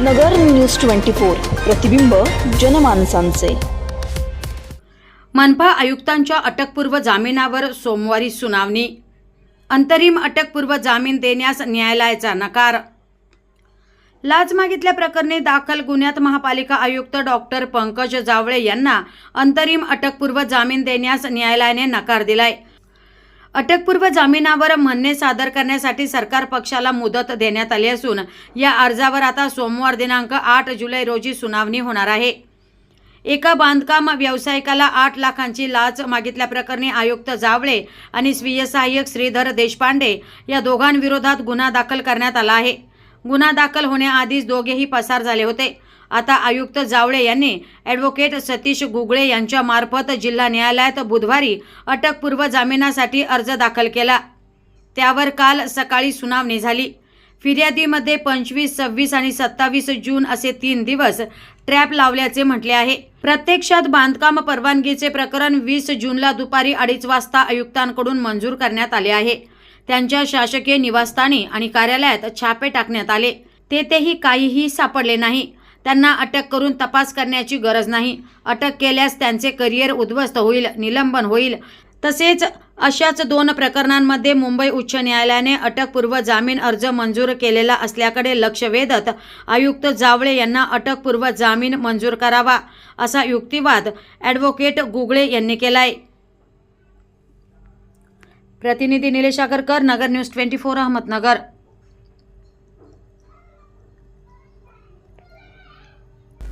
नगर news twenty four प्रतिबिंब जनमानसांचे. मनपा आयुक्तांच्या अटकपूर्व जामिनावर सोमवारी सुनावणी. अंतरिम अटकपूर्व जामीन देण्यास न्यायालयाचा नकार. लाच मागितल्याप्रकरणी दाखल गुन्ह्यात महापालिका आयुक्त डॉक्टर पंकज जावळे यांना अंतरिम अटकपूर्व जामीन देण्यास न्यायालयाने नकार दिलाय. अटकपूर्व जामिनावर म्हणणे सादर करण्यासाठी सरकार पक्षाला मुदत देण्यात आली असून या अर्जावर आता सोमवार दिनांक आठ जुलै रोजी सुनावणी होणार आहे. एका बांधकाम व्यावसायिकाला आठ लाखांची लाच मागितल्याप्रकरणी आयुक्त जावळे आणि स्वीय सहाय्यक श्रीधर देशपांडे या दोघांविरोधात गुन्हा दाखल करण्यात आला आहे. गुन्हा दाखल होण्याआधीच दोघेही पसार झाले होते. आता आयुक्त जावळे यांनी ॲडव्होकेट सतीश गुगळे यांच्यामार्फत जिल्हा न्यायालयात बुधवारी अटकपूर्व जामिनासाठी अर्ज दाखल केला. त्यावर काल सकाळी सुनावणी झाली. फिर्यादीमध्ये पंचवीस सव्वीस आणि सत्तावीस जून असे तीन दिवस ट्रॅप लावल्याचे म्हटले आहे. प्रत्यक्षात बांधकाम परवानगीचे प्रकरण वीस जूनला दुपारी अडीच वाजता आयुक्तांकडून मंजूर करण्यात आले आहे. त्यांच्या शासकीय निवासस्थानी आणि कार्यालयात छापे टाकण्यात आले. तेथेही काहीही सापडले नाही. त्यांना अटक करून तपास करण्याची गरज नाही. अटक केल्यास त्यांचे करिअर उद्ध्वस्त होईल निलंबन होईल. तसेच अशाच दोन प्रकरणांमध्ये मुंबई उच्च न्यायालयाने अटकपूर्व जामीन अर्ज मंजूर केलेला असल्याकडे लक्ष वेधत आयुक्त जावळे यांना अटकपूर्व जामीन मंजूर करावा असा युक्तिवाद ॲडव्होकेट गुगळे यांनी केलाय. प्रतिनिधी Nilesh Agarkar Nagar news twenty four Ahmednagar.